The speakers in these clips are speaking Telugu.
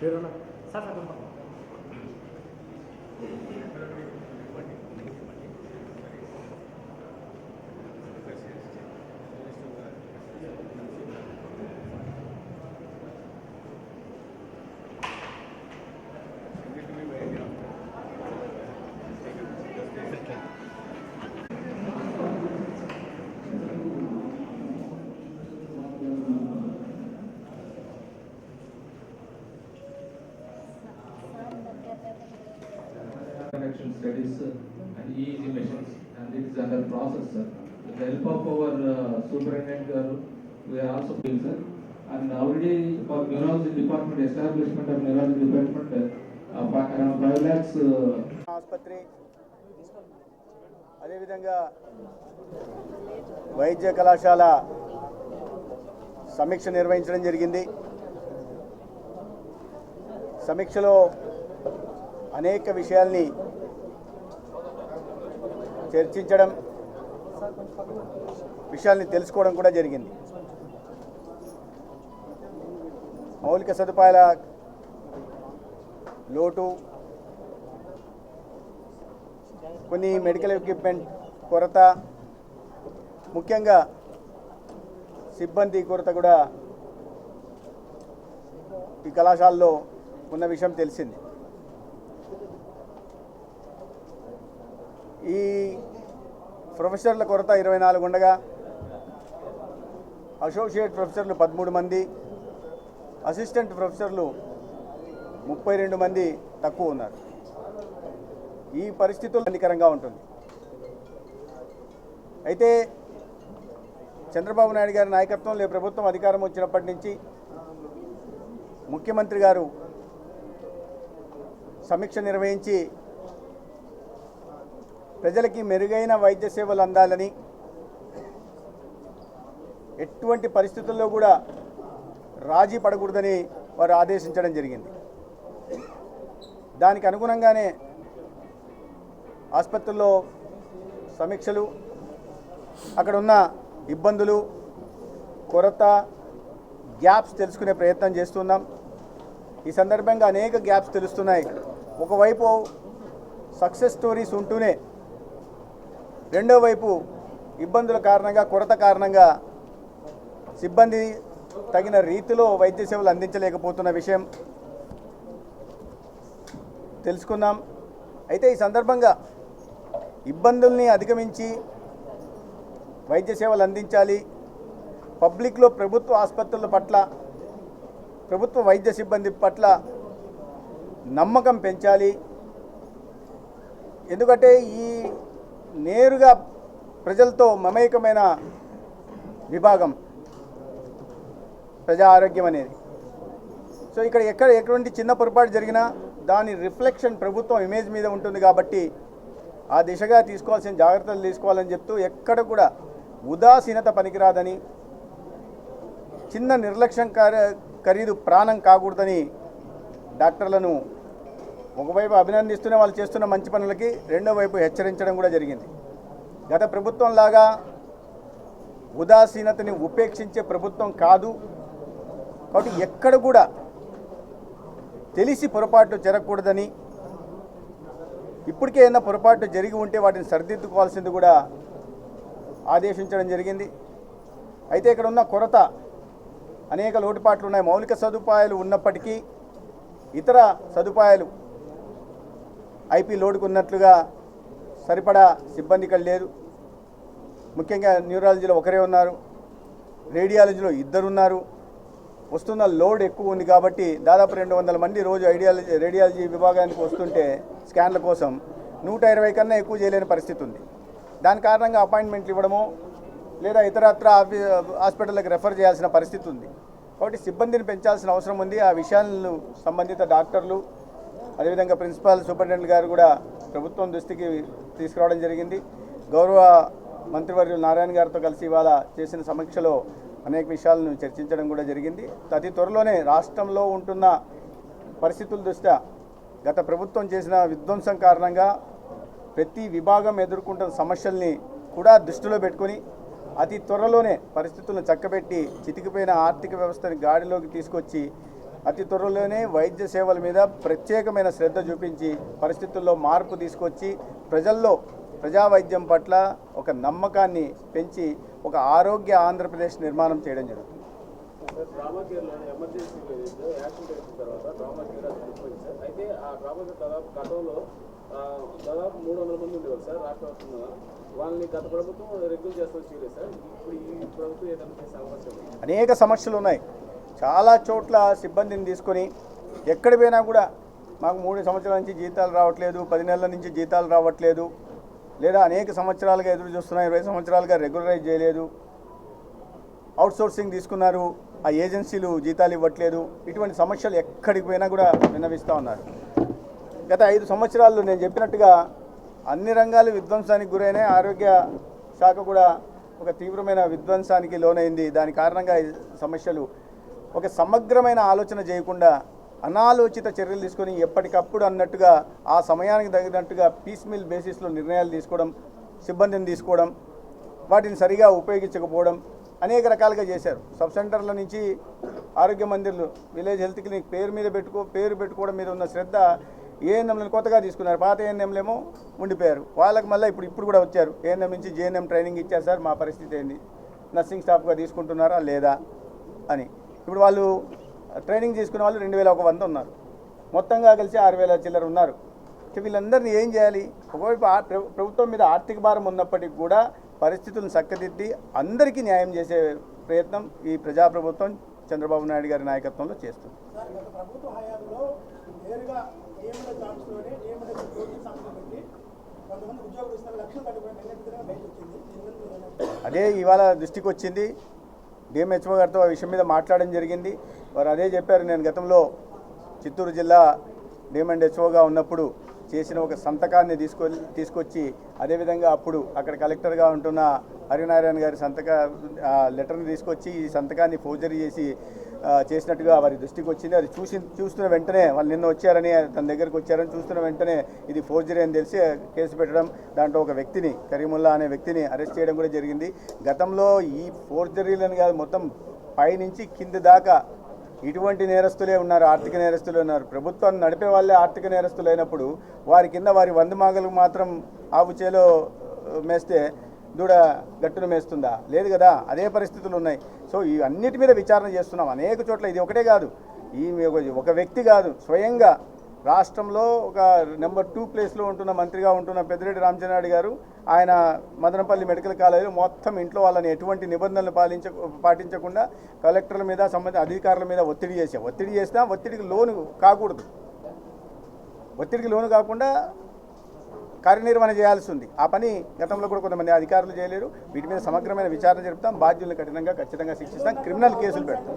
일어나. 살살 걸어 studies uh, and EEG machines and it is under process sir. With the help of our uh, superintendent garu, we are also doing sir. And already for neurology department, establishment of neurology department, uh, fi- around five lakhs uh, ఆసుపత్రి అదేవిధంగా వైద్య కళాశాల సమీక్ష నిర్వహించడం జరిగింది సమీక్షలో అనేక విషయాల్ని చర్చించడం విషయాల్ని తెలుసుకోవడం కూడా జరిగింది. మౌలిక సదుపాయాల లోటు కొన్ని మెడికల్ ఎక్విప్మెంట్ కొరత ముఖ్యంగా సిబ్బంది కొరత కూడా ఈ కళాశాలలో ఉన్న విషయం తెలిసింది. ఈ ప్రొఫెసర్ల కొరత ఇరవై నాలుగు ఉండగా అసోసియేట్ ప్రొఫెసర్లు పదమూడు మంది అసిస్టెంట్ ప్రొఫెసర్లు ముప్పై రెండు మంది తక్కువ ఉన్నారు. ఈ పరిస్థితులు హానికరంగా ఉంటుంది. అయితే చంద్రబాబు నాయుడు గారి నాయకత్వంలో ప్రభుత్వం అధికారం వచ్చినప్పటి నుంచి ముఖ్యమంత్రి గారు సమీక్ష నిర్వహించి ప్రజలకి మెరుగైన వైద్య సేవలు అందాలని ఎటువంటి పరిస్థితుల్లో కూడా రాజీ పడకూడదని వారు ఆదేశించడం జరిగింది. దానికి అనుగుణంగానే ఆసుపత్రుల్లో సమీక్షలు అక్కడ ఉన్న ఇబ్బందులు కొరత గ్యాప్స్ తెలుసుకునే ప్రయత్నం చేస్తున్నాం. ఈ సందర్భంగా అనేక గ్యాప్స్ తెలుస్తున్నాయి. ఒకవైపు సక్సెస్ స్టోరీస్ ఉంటూనే రెండో వైపు ఇబ్బందుల కారణంగా కొరత కారణంగా సిబ్బంది తగిన రీతిలో వైద్య సేవలు అందించలేకపోతున్న విషయం తెలుసుకుందాం. అయితే ఈ సందర్భంగా ఇబ్బందుల్ని అధిగమించి వైద్య సేవలు అందించాలి. పబ్లిక్లో ప్రభుత్వ ఆసుపత్రుల పట్ల ప్రభుత్వ వైద్య సిబ్బంది పట్ల నమ్మకం పెంచాలి. ఎందుకంటే ఈ నేరుగా ప్రజలతో మమేకమైన విభాగం ప్రజా ఆరోగ్యం అనేది. సో ఇక్కడ ఎక్కడ ఎటువంటి చిన్న పొరపాటు జరిగినా దాని రిఫ్లెక్షన్ ప్రభుత్వం ఇమేజ్ మీద ఉంటుంది కాబట్టి ఆ దిశగా తీసుకోవాల్సిన జాగ్రత్తలు తీసుకోవాలని చెప్తూ ఎక్కడ కూడా ఉదాసీనత పనికిరాదని చిన్న నిర్లక్ష్యం ఖరీదు ప్రాణం కాకూడదని డాక్టర్లను ఒకవైపు అభినందిస్తూనే వాళ్ళు చేస్తున్న మంచి పనులకి రెండో వైపు హెచ్చరించడం కూడా జరిగింది. గత ప్రభుత్వం లాగా ఉదాసీనతని ఉపేక్షించే ప్రభుత్వం కాదు. కాబట్టి ఎక్కడ కూడా తెలిసి పొరపాట్లు జరగకూడదని ఇప్పటికే ఏదైనా పొరపాట్లు జరిగి ఉంటే వాటిని సరిదిద్దుకోవాల్సింది కూడా ఆదేశించడం జరిగింది. అయితే ఇక్కడ ఉన్న కొరత అనేక లోటుపాట్లు ఉన్నాయి. మౌలిక సదుపాయాలు ఉన్నప్పటికీ ఇతర సదుపాయాలు ఐపీ లోడ్కు ఉన్నట్లుగా సరిపడా సిబ్బంది ఇక్కడ లేదు ముఖ్యంగా న్యూరాలజీలో ఒకరే ఉన్నారు. రేడియాలజీలో ఇద్దరున్నారు. వస్తున్న లోడ్ ఎక్కువ ఉంది కాబట్టి దాదాపు రెండు వందల మంది రోజు ఐడియాలజీ రేడియాలజీ విభాగానికి వస్తుంటే స్కాన్ల కోసం నూట ఇరవై కన్నా ఎక్కువ చేయలేని పరిస్థితి ఉంది. దాని కారణంగా అపాయింట్మెంట్లు ఇవ్వడమో లేదా ఇతరత్ర ఆఫీ హాస్పిటల్కి రెఫర్ చేయాల్సిన పరిస్థితి ఉంది. కాబట్టి సిబ్బందిని పెంచాల్సిన అవసరం ఉంది. ఆ విషయాలను సంబంధిత డాక్టర్లు అదేవిధంగా ప్రిన్సిపాల్ సూపరింటెండెంట్ గారు కూడా ప్రభుత్వం దృష్టికి తీసుకురావడం జరిగింది. గౌరవ మంత్రివర్యులు నారాయణ గారితో కలిసి ఇవాళ చేసిన సమీక్షలో అనేక విషయాలను చర్చించడం కూడా జరిగింది. అతి త్వరలోనే రాష్ట్రంలో ఉంటున్న పరిస్థితుల దృష్ట్యా గత ప్రభుత్వం చేసిన విధ్వంసం కారణంగా ప్రతి విభాగం ఎదుర్కొంటున్న సమస్యల్ని కూడా దృష్టిలో పెట్టుకొని అతి త్వరలోనే పరిస్థితులను చక్కబెట్టి చితికిపోయిన ఆర్థిక వ్యవస్థని గాడిలోకి తీసుకొచ్చి అతి త్వరలోనే వైద్య సేవల మీద ప్రత్యేకమైన శ్రద్ధ చూపించి పరిస్థితుల్లో మార్పు తీసుకొచ్చి ప్రజల్లో ప్రజా వైద్యం పట్ల ఒక నమ్మకాన్ని పెంచి ఒక ఆరోగ్య ఆంధ్రప్రదేశ్ నిర్మాణం చేయడం జరుగుతుంది. దాదాపు మూడు వందల మంది ఉండేవారు సార్ రాష్ట్ర వ్యాప్తంగా వాళ్ళని గత ప్రభుత్వం రెగ్యులర్ చేస్తూ సార్ ఇప్పుడు ఈ ప్రభుత్వం ఏదైనా అనేక సమస్యలు ఉన్నాయి. చాలా చోట్ల సిబ్బందిని తీసుకొని ఎక్కడి పోయినా కూడా మాకు మూడు సంవత్సరాల నుంచి జీతాలు రావట్లేదు పది నెలల నుంచి జీతాలు రావట్లేదు లేదా అనేక సంవత్సరాలుగా ఎదురు చూస్తున్నాం ఇరవై సంవత్సరాలుగా రెగ్యులరైజ్ చేయలేదు అవుట్సోర్సింగ్ తీసుకున్నారు ఆ ఏజెన్సీలు జీతాలు ఇవ్వట్లేదు ఇటువంటి సమస్యలు ఎక్కడికి పోయినా కూడా విన్నవిస్తూ ఉన్నారు. గత ఐదు సంవత్సరాల్లో నేను చెప్పినట్టుగా అన్ని రంగాలు విధ్వంసానికి గురైన ఆరోగ్య శాఖ కూడా ఒక తీవ్రమైన విధ్వంసానికి లోనైంది దాని కారణంగా సమస్యలు ఒక సమగ్రమైన ఆలోచన చేయకుండా అనాలోచిత చర్యలు తీసుకొని ఎప్పటికప్పుడు అన్నట్టుగా ఆ సమయానికి తగినట్టుగా పీస్ మిల్ బేసిస్లో నిర్ణయాలు తీసుకోవడం సిబ్బందిని తీసుకోవడం వాటిని సరిగా ఉపయోగించకపోవడం అనేక రకాలుగా చేశారు. సబ్ సెంటర్ల నుంచి ఆరోగ్య మందిర్లు విలేజ్ హెల్త్ క్లినిక్ పేరు మీద పెట్టుకో పేరు పెట్టుకోవడం మీద ఉన్న శ్రద్ధ ఏఎన్ఎంలను కొత్తగా తీసుకున్నారు. పాత ఏఎన్ఎంలేమో ఉండిపోయారు. వాళ్ళకి మళ్ళీ ఇప్పుడు ఇప్పుడు కూడా వచ్చారు. ఏఎన్ఎం నుంచి జేఎన్ఎం ట్రైనింగ్ ఇచ్చారు సార్ మా పరిస్థితి ఏంది? నర్సింగ్ స్టాఫ్గా తీసుకుంటున్నారా లేదా? అని. ఇప్పుడు వాళ్ళు ట్రైనింగ్ తీసుకున్న వాళ్ళు రెండు వేల ఒక వంద ఉన్నారు. మొత్తంగా కలిసి ఆరు వేల చిల్లర ఉన్నారు. వీళ్ళందరినీ ఏం చేయాలి? ఒకవైపు ప్రభుత్వం మీద ఆర్థిక భారం ఉన్నప్పటికీ కూడా పరిస్థితులను చక్కదిద్ది అందరికీ న్యాయం చేసే ప్రయత్నం ఈ ప్రజాప్రభుత్వం చంద్రబాబు నాయుడు గారి నాయకత్వంలో చేస్తుంది? అదే ఇవాళ దృష్టికి వచ్చింది డిఎంహెచ్ఓ గారితో ఆ విషయం మీద మాట్లాడడం జరిగింది. వారు అదే చెప్పారు నేను గతంలో చిత్తూరు జిల్లా డిఎంఎండ్ హెచ్ఓగా ఉన్నప్పుడు చేసిన ఒక సంతకాన్ని తీసుకొ తీసుకొచ్చి అదేవిధంగా అప్పుడు అక్కడ కలెక్టర్గా ఉంటున్న హరినారాయణ గారి సంతక ఆ లెటర్ని తీసుకొచ్చి ఈ సంతకాన్ని ఫోర్జరీ చేసి చేసినట్టుగా వారి దృష్టికి వచ్చింది. అది చూసి చూస్తున్న వెంటనే వాళ్ళు నిన్న వచ్చారని తన దగ్గరికి వచ్చారని చూస్తున్న వెంటనే ఇది ఫోర్జరీ అని తెలిసి కేసు పెట్టడం దాంట్లో ఒక వ్యక్తిని కరీముల్లా అనే వ్యక్తిని అరెస్ట్ చేయడం కూడా జరిగింది. గతంలో ఈ ఫోర్జరీలను కాదు మొత్తం పైనుంచి కింది దాకా ఇటువంటి నేరస్తులే ఉన్నారు ఆర్థిక నేరస్తులే ఉన్నారు. ప్రభుత్వాన్ని నడిపే వాళ్ళే ఆర్థిక నేరస్తులైనప్పుడు వారి కింద వారి వందమాగలు మాత్రం ఆవు చేలో మేస్తే దూడ గట్టును మేస్తుందా? లేదు కదా అదే పరిస్థితులు ఉన్నాయి సో ఈ అన్నిటి మీద విచారణ చేస్తున్నాం. అనేక చోట్ల ఇది ఒకటే కాదు. ఈ ఒక- వ్యక్తి కాదు స్వయంగా రాష్ట్రంలో ఒక నెంబర్ టూ ప్లేస్లో ఉంటున్న మంత్రిగా ఉంటున్న పెద్దిరెడ్డి రామచంద్రారెడ్డి గారు ఆయన మదనపల్లి మెడికల్ కాలేజీలో మొత్తం ఇంట్లో వాళ్ళని ఎటువంటి నిబంధనలు పాలించ పాటించకుండా కలెక్టర్ల మీద సంబంధిత అధికారుల మీద ఒత్తిడి చేసే ఒత్తిడి చేసినా ఒత్తిడికి లోను కాకూడదు. ఒత్తిడికి లోను కాకుండా కార్యనిర్వహణ చేయాల్సి ఉంది. ఆ పని గతంలో కూడా కొంతమంది అధికారులు చేయలేరు. వీటి మీద సమగ్రమైన విచారణ జరుపుతాం. బాధ్యులను కఠినంగా ఖచ్చితంగా శిక్షిస్తాం. క్రిమినల్ కేసులు పెడతాం.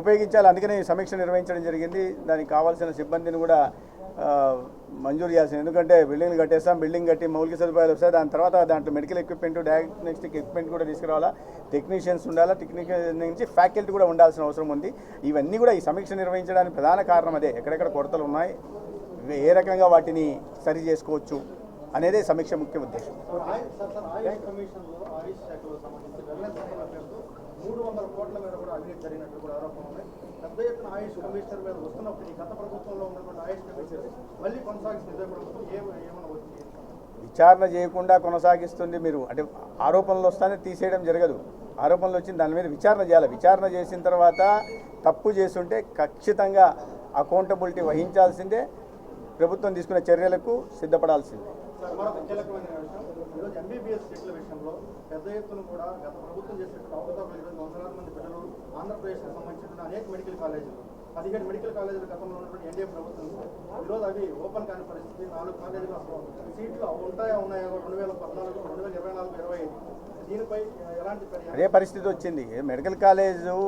ఉపయోగించాలి. అందుకనే సమీక్ష నిర్వహించడం జరిగింది. దానికి కావాల్సిన సిబ్బందిని కూడా మంజూరు చేయాల్సింది. ఎందుకంటే బిల్డింగ్లు కట్టేస్తాం బిల్డింగ్ కట్టి మౌలిక సదుపాయాలు వస్తాయి. దాని తర్వాత దాంట్లో మెడికల్ ఎక్విప్మెంట్ డయాగ్నోస్టిక్ ఎక్విప్మెంట్ కూడా తీసుకురావాలా. టెక్నీషియన్స్ ఉండాలా. టెక్నీషియన్ నుంచి ఫ్యాకల్టీ కూడా ఉండాల్సిన అవసరం ఉంది. ఇవన్నీ కూడా ఈ సమీక్ష నిర్వహించడానికి ప్రధాన కారణం అదే. ఎక్కడెక్కడ కొరతలు ఉన్నాయి ఏ రకంగా వాటిని సరి చేసుకోవచ్చు అనేదే సమీక్ష ముఖ్య ఉద్దేశం. మూడు వందల కోట్ల మీద కూడా అవినీతి జరిగినట్టు కూడా ఆరోపణ ఉన్నాయి. పెద్ద ఎత్తున ఆయుష్ కమిషనర్ మీద వస్తున్నప్పుడు ఈ గత ప్రభుత్వంలో ఉన్నటువంటి ఆయుష్ కమిషనర్ మళ్ళీ కొనసాగిస్తుంది. ప్రభుత్వం ఏమైనా వచ్చింది విచారణ చేయకుండా కొనసాగిస్తుంది మీరు. అంటే ఆరోపణలు వస్తానే తీసేయడం జరగదు. ఆరోపణలు వచ్చిన దాని మీద విచారణ చేయాలి. విచారణ చేసిన తర్వాత తప్పు చేస్తుంటే ఖచ్చితంగా అకౌంటబిలిటీ వహించాల్సిందే. ప్రభుత్వం తీసుకునే చర్యలకు సిద్ధపడాల్సిందే. ఈరోజు ఎంబీబీఎస్ సీట్ల విషయంలో పెద్ద ఎత్తున కూడా గత ప్రభుత్వం చేసినటువంటి అవకతవకలు ఈరోజు వందలాది మంది పిల్లలు ఆంధ్రప్రదేశ్కి సంబంధించిన అనేక మెడికల్ కాలేజీలు పదిహేడు మెడికల్ కాలేజీలు గతంలో ఉన్నటువంటి ఎన్డీఏ ప్రభుత్వం ఈరోజు అవి ఓపెన్ కాని పరిస్థితి నాలుగు కాలేజీలు అసలు సీట్లు ఉంటాయా ఉన్నాయా రెండు వేల పద్నాలుగు రెండు వేల ఇరవై నాలుగు ఇరవై ఐదు. దీనిపై ఎలాంటి అదే పరిస్థితి వచ్చింది. మెడికల్ కాలేజు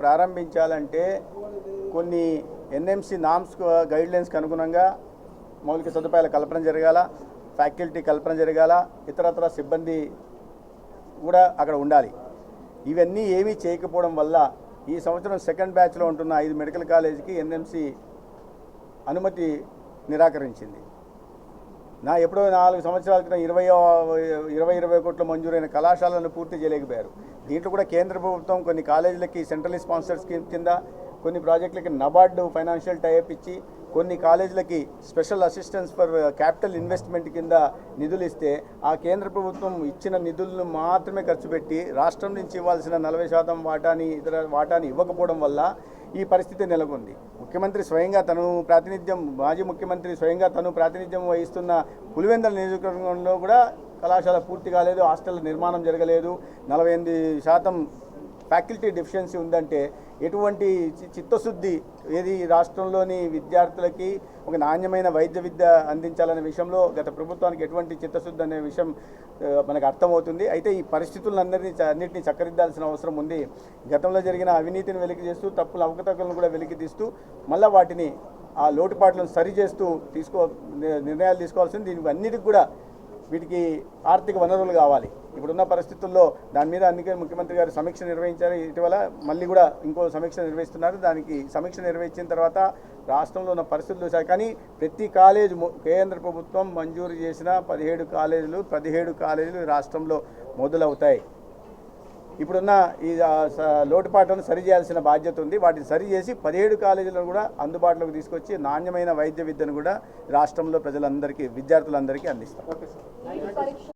ప్రారంభించాలంటే కొన్ని ఎన్ఎంసి నామ్స్ గైడ్లైన్స్కి అనుగుణంగా మౌలిక సదుపాయాల కల్పన జరగాల. ఫ్యాకల్టీ కల్పన జరగాల ఇతరత్ర సిబ్బంది కూడా అక్కడ ఉండాలి. ఇవన్నీ ఏమీ చేయకపోవడం వల్ల ఈ సంవత్సరం సెకండ్ బ్యాచ్లో ఉంటున్న ఐదు మెడికల్ కాలేజీకి ఎన్ఎంసి అనుమతి నిరాకరించింది. నా ఎప్పుడో నాలుగు సంవత్సరాల క్రితం ఇరవై ఇరవై ఇరవై కోట్ల మంజూరైన కళాశాలను పూర్తి చేయలేకపోయారు. దీంట్లో కూడా కేంద్ర ప్రభుత్వం కొన్ని కాలేజీలకి సెంట్రల్ స్పాన్సర్ స్కీమ్ కింద కొన్ని ప్రాజెక్టులకి నబార్డు ఫైనాన్షియల్ టైప్ ఇచ్చి కొన్ని కాలేజీలకి special assistance for capital investment కింద నిధులు ఇస్తే ఆ కేంద్ర ప్రభుత్వం ఇచ్చిన నిధులను మాత్రమే ఖర్చు పెట్టి రాష్ట్రం నుంచి ఇవ్వాల్సిన నలభై శాతం వాటాని ఇతర వాటాని ఇవ్వకపోవడం వల్ల ఈ పరిస్థితి నెలకొంది. ముఖ్యమంత్రి స్వయంగా తను ప్రాతినిధ్యం మాజీ ముఖ్యమంత్రి స్వయంగా తను ప్రాతినిధ్యం వహిస్తున్న పులివెందల నియోజకవర్గంలో కూడా కళాశాల పూర్తి కాలేదు హాస్టల్ నిర్మాణం జరగలేదు. నలభై ఎనిమిది శాతం ఫ్యాకల్టీ డెఫిషియన్సీ ఉందంటే ఎటువంటి చి- చిత్తశుద్ధి ఏది రాష్ట్రంలోని విద్యార్థులకి ఒక నాణ్యమైన వైద్య విద్య అందించాలనే విషయంలో గత ప్రభుత్వానికి ఎటువంటి చిత్తశుద్ధి అనే విషయం మనకు అర్థమవుతుంది. అయితే ఈ పరిస్థితులందరినీ అన్నింటినీ చక్కదిద్దాల్సిన అవసరం ఉంది. గతంలో జరిగిన అవినీతిని వెలికి చేస్తూ తప్పుల అవకతవకలను కూడా వెలికి తీస్తూ మళ్ళీ వాటిని ఆ లోటుపాట్లను సరి చేస్తూ తీసుకో నిర్ణయాలు తీసుకోవాల్సింది. దీనికి అన్నిటికి కూడా వీటికి ఆర్థిక వనరులు కావాలి. ఇప్పుడున్న పరిస్థితుల్లో దాని మీద అందుకే ముఖ్యమంత్రి గారు సమీక్ష నిర్వహించారు. ఇటీవల మళ్ళీ కూడా ఇంకో సమీక్ష నిర్వహిస్తున్నారు. దానికి సమీక్ష నిర్వహించిన తర్వాత రాష్ట్రంలో ఉన్న పరిస్థితులు చూశారు. కానీ ప్రతి కాలేజ్ కేంద్ర ప్రభుత్వం మంజూరు చేసిన పదిహేడు కాలేజీలు పదిహేడు కాలేజీలు రాష్ట్రంలో మొదలవుతాయి. ఇప్పుడున్న ఈ లోటుపాట్లను సరిచేయాల్సిన బాధ్యత ఉంది. వాటిని సరి చేసి పదిహేడు కాలేజీలను కూడా అందుబాటులోకి తీసుకొచ్చి నాణ్యమైన వైద్య విద్యను కూడా రాష్ట్రంలో ప్రజలందరికీ విద్యార్థులందరికీ అందిస్తాం